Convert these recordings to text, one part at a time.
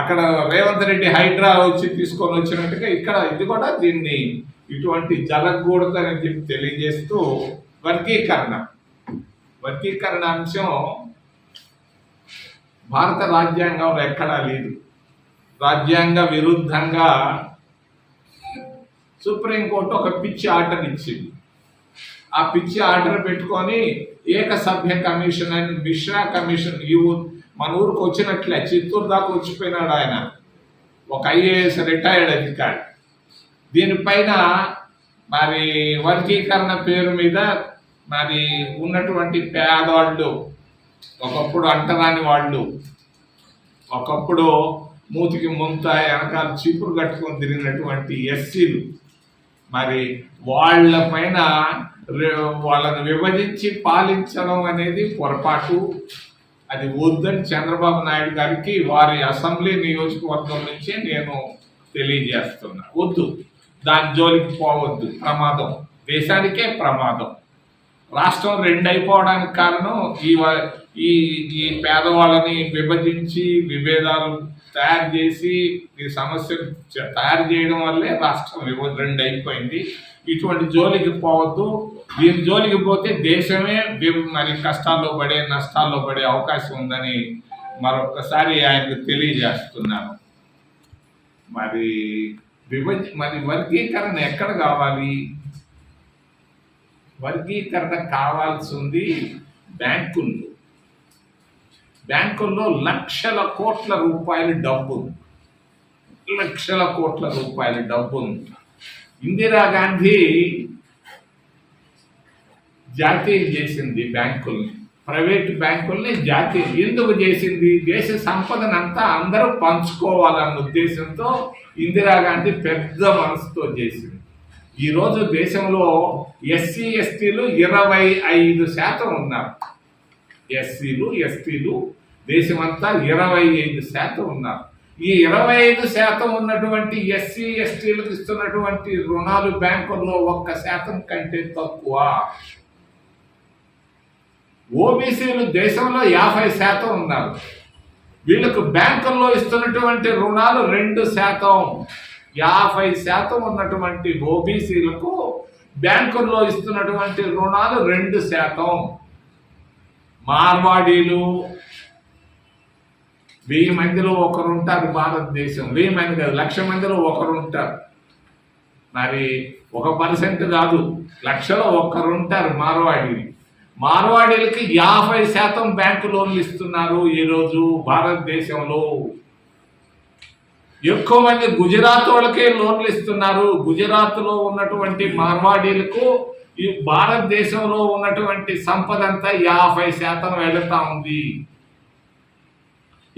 అక్కడ రేవంత్ రెడ్డి హైడ్రా వచ్చి తీసుకొని వచ్చినట్టుగా ఇక్కడ ఇది కూడా దీన్ని ఇటువంటి జరగకూడదని చెప్పి తెలియజేస్తూ వర్గీకరణ. వర్గీకరణ అంశం భారత రాజ్యాంగంలో ఎక్కడా లేదు. రాజ్యాంగ విరుద్ధంగా సుప్రీంకోర్టు ఒక పిచ్చి ఆర్డర్ ఇచ్చింది. ఆ పిచ్చి ఆర్డర్ పెట్టుకొని ఏక సభ్య కమిషన్ అని మిశ్రా కమిషన్ ఈ మన ఊరికి వచ్చినట్లే చిత్తూరు దాకా వచ్చిపోయినాడు ఆయన. ఒక ఐఏఎస్ రిటైర్డ్ అధికారి. దీనిపైన మరి వర్గీకరణ పేరు మీద మరి ఉన్నటువంటి పేదవాళ్ళు ఒకప్పుడు అంటరాని వాళ్ళు ఒకప్పుడు మూతికి ముంత వెనకాల చీపురు కట్టుకొని తిరిగినటువంటి ఎస్సీలు మరి వాళ్ళ పైన రే- వాళ్ళని విభజించి పాలించడం అనేది పొరపాటు. అది వద్దని చంద్రబాబు నాయుడు గారికి వారి అసెంబ్లీ నియోజకవర్గం నుంచే నేను తెలియజేస్తున్నా. వద్దు. దాని జోలికి పోవద్దు. ప్రమాదం. దేశానికే ప్రమాదం. రాష్ట్రం రెండైపోవడానికి కారణం ఈ వ- ఈ ఈ పేదవాళ్ళని విభజించి విభేదాలు తయారు చేసి ఈ సమస్యలు తయారు చేయడం వల్లే రాష్ట్రం రెండు అయిపోయింది ఇటువంటి జోలికి పోవద్దు. దీని జోలికి పోతే దేశమే మరి కష్టాల్లో పడే నష్టాల్లో పడే అవకాశం ఉందని మరొకసారి ఆయనకు తెలియజేస్తున్నాను. మరి విభజ మరి వర్గీకరణ ఎక్కడ కావాలి? వర్గీకరణ కావాల్సి ఉంది బ్యాంకుల్లో. బ్యాంకుల్లో లక్షల కోట్ల రూపాయల డబ్బు లక్షల కోట్ల రూపాయల డబ్బు ఉంది ఇందిరాగాంధీ జాతీయం చేసింది బ్యాంకుల్ని. ప్రైవేట్ బ్యాంకుల్ని జాతీయం ఎందుకు చేసింది? దేశ సంపదనంతా అందరూ పంచుకోవాలన్న ఉద్దేశంతో ఇందిరాగాంధీ పెద్ద మనసుతో చేసింది. ఈరోజు దేశంలో ఎస్సీ ఎస్టీలు ఇరవై ఐదు శాతం ఉన్నారు. ఎస్సీలు ఎస్టీలు దేశమంతా ఇరవై ఐదు శాతం ఉన్నారు. ఈ ఇరవై ఐదు శాతం ఉన్నటువంటి ఎస్సీ ఎస్టీలకు ఇస్తున్నటువంటి రుణాలు బ్యాంకుల్లో ఒక్క శాతం కంటే తక్కువ. ఓబీసీలు దేశంలో యాభై శాతం ఉన్నారు. వీళ్ళకు బ్యాంకుల్లో ఇస్తున్నటువంటి రుణాలు రెండు శాతం. యాభై శాతం ఉన్నటువంటి ఓబీసీలకు బ్యాంకుల్లో ఇస్తున్నటువంటి రుణాలు రెండు శాతం. మార్వాడీలు వెయ్యి మందిలో ఒకరు ఉంటారు భారతదేశం. వెయ్యి మంది కాదు లక్ష మందిలో ఒకరు ఉంటారు. మరి ఒక పర్సెంట్ కాదు లక్షలో ఒక్కరు ఉంటారు మార్వాడీలు. మార్వాడీలకి యాభై శాతం బ్యాంకు లోన్లు ఇస్తున్నారు ఈరోజు భారతదేశంలో. ఎక్కువ మంది గుజరాత్ వాళ్ళకే లోన్లు ఇస్తున్నారు. గుజరాత్లో ఉన్నటువంటి మార్వాడీలకు ఈ భారతదేశంలో ఉన్నటువంటి సంపద అంతా యాభై శాతం వెళుతూ ఉంది.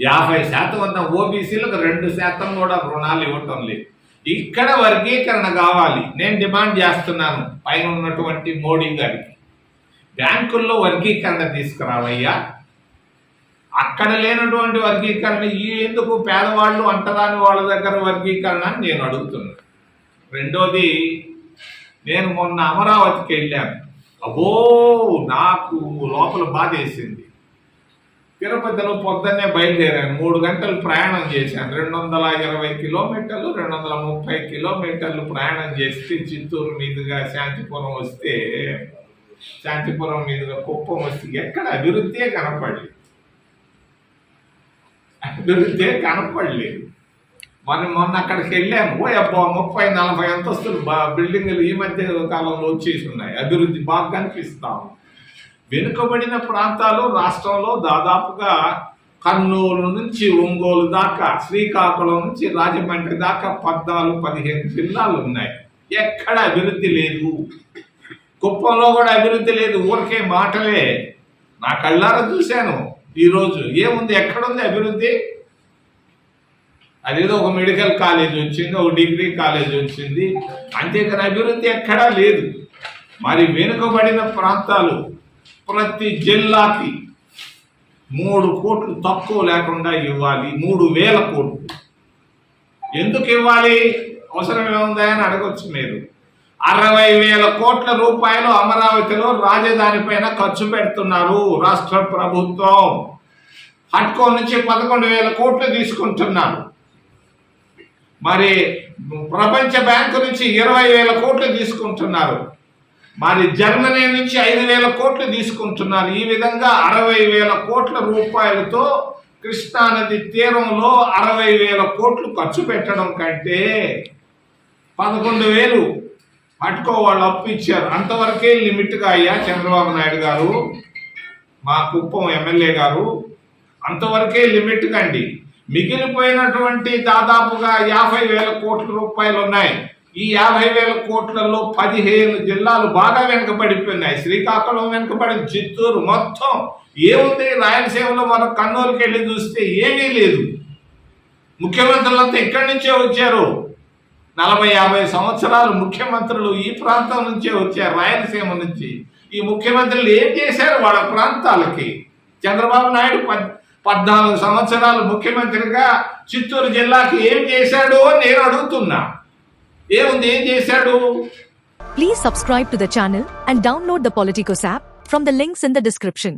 యాభై శాతం ఉన్న ఓబీసీలకు రెండు శాతం కూడా రుణాలు ఇవ్వటం లేదు. ఇక్కడ వర్గీకరణ కావాలి. నేను డిమాండ్ చేస్తున్నాను. పైన ఉన్నటువంటి మోడీ గారికి. బ్యాంకుల్లో వర్గీకరణ తీసుకురావయ్యా. అక్కడ లేనటువంటి వర్గీకరణ ఈ ఎందుకు పేదవాళ్ళు అంటరాని వాళ్ళ దగ్గర వర్గీకరణ అని నేను అడుగుతున్నాను రెండోది నేను మొన్న అమరావతికి వెళ్ళాను. అబో నాకు లోపల బాధేసింది. తిరుపతిలో పొద్దున్నే బయలుదేరాను. మూడు గంటలు ప్రయాణం చేశాను. రెండు వందల ఇరవై కిలోమీటర్లు రెండు వందల ముప్పై కిలోమీటర్లు ప్రయాణం చేస్తే చిత్తూరు మీదుగా శాంతిపురం వస్తే శాంతిపురం మీదుగా కుప్పం వస్తే ఎక్కడ అభివృద్ధే కనపడలేదు. అభివృద్ధే కనపడలేదు. మనం మొన్న అక్కడికి వెళ్ళాము ఓ అబ్బా ముప్పై నలభై అంతస్తులు బా- బిల్డింగులు ఈ మధ్య కాలంలో వచ్చేసి ఉన్నాయి. అభివృద్ధి బాగా కనిపిస్తాం వెనుకబడిన ప్రాంతాలు రాష్ట్రంలో దాదాపుగా కర్నూలు నుంచి ఒంగోలు దాకా శ్రీకాకుళం నుంచి రాజమండ్రి దాకా పద్నాలుగు పదిహేను జిల్లాలు ఉన్నాయి. ఎక్కడ అభివృద్ధి లేదు. కుప్పంలో కూడా అభివృద్ధి లేదు. ఊరికే మాటలే. నా కళ్ళారా చూశాను. ఈరోజు ఏముంది? ఎక్కడుంది అభివృద్ధి? అదేదో ఒక మెడికల్ కాలేజ్ వచ్చింది ఒక డిగ్రీ కాలేజ్ వచ్చింది. అంతేకాని అభివృద్ధి ఎక్కడా లేదు. మరి వెనుకబడిన ప్రాంతాలు ప్రతి జిల్లాకి మూడు కోట్లు తక్కువ లేకుండా ఇవ్వాలి. మూడు వేల కోట్లు. ఎందుకు ఇవ్వాలి? అవసరం ఏముందా అని అడగొచ్చు మీరు. అరవై వేల కోట్ల రూపాయలు అమరావతిలో రాజధాని పైన ఖర్చు పెడుతున్నారు రాష్ట్ర ప్రభుత్వం. హట్కో నుంచి పదకొండు వేల కోట్లు తీసుకుంటున్నారు. మరి ప్రపంచ బ్యాంకు నుంచి ఇరవై వేల కోట్లు తీసుకుంటున్నారు. మరి జర్మనీ నుంచి ఐదు వేల కోట్లు తీసుకుంటున్నారు. ఈ విధంగా అరవై వేల కోట్ల రూపాయలతో కృష్ణానది తీరంలో అరవై వేల కోట్లు ఖర్చు పెట్టడం కంటే పదకొండు వేలు పట్టుకో వాళ్ళు అప్పు ఇచ్చారు. అంతవరకే లిమిట్గా అయ్యా చంద్రబాబు నాయుడు గారు మా కుప్పం ఎమ్మెల్యే గారు. అంతవరకే లిమిట్ కండి. మిగిలిపోయినటువంటి దాదాపుగా యాభై వేల కోట్ల రూపాయలు ఉన్నాయి. ఈ యాభై వేల కోట్లలో పదిహేను జిల్లాలు బాగా వెనుకబడిపోయినాయి. శ్రీకాకుళం వెనుకబడింది చిత్తూరు మొత్తం. ఏముంది? రాయలసీమలో మన కర్నూలుకి వెళ్ళి చూస్తే ఏమీ లేదు. ముఖ్యమంత్రులంతా ఇక్కడి నుంచే వచ్చారు. నలభై యాభై సంవత్సరాలు ముఖ్యమంత్రులు ఈ ప్రాంతం నుంచే వచ్చారు రాయలసీమ నుంచి. ఈ ముఖ్యమంత్రులు ఏం చేశారు వాళ్ళ ప్రాంతాలకి? చంద్రబాబు నాయుడు పద్ పద్నాలుగు సంవత్సరాలు ముఖ్యమంత్రిగా చిత్తూరు జిల్లాకి ఏం చేశాడు అని నేను అడుగుతున్నా. ఏముంది ఏం చేశాడు Please subscribe to the channel and download the Politicos app from the links in the description.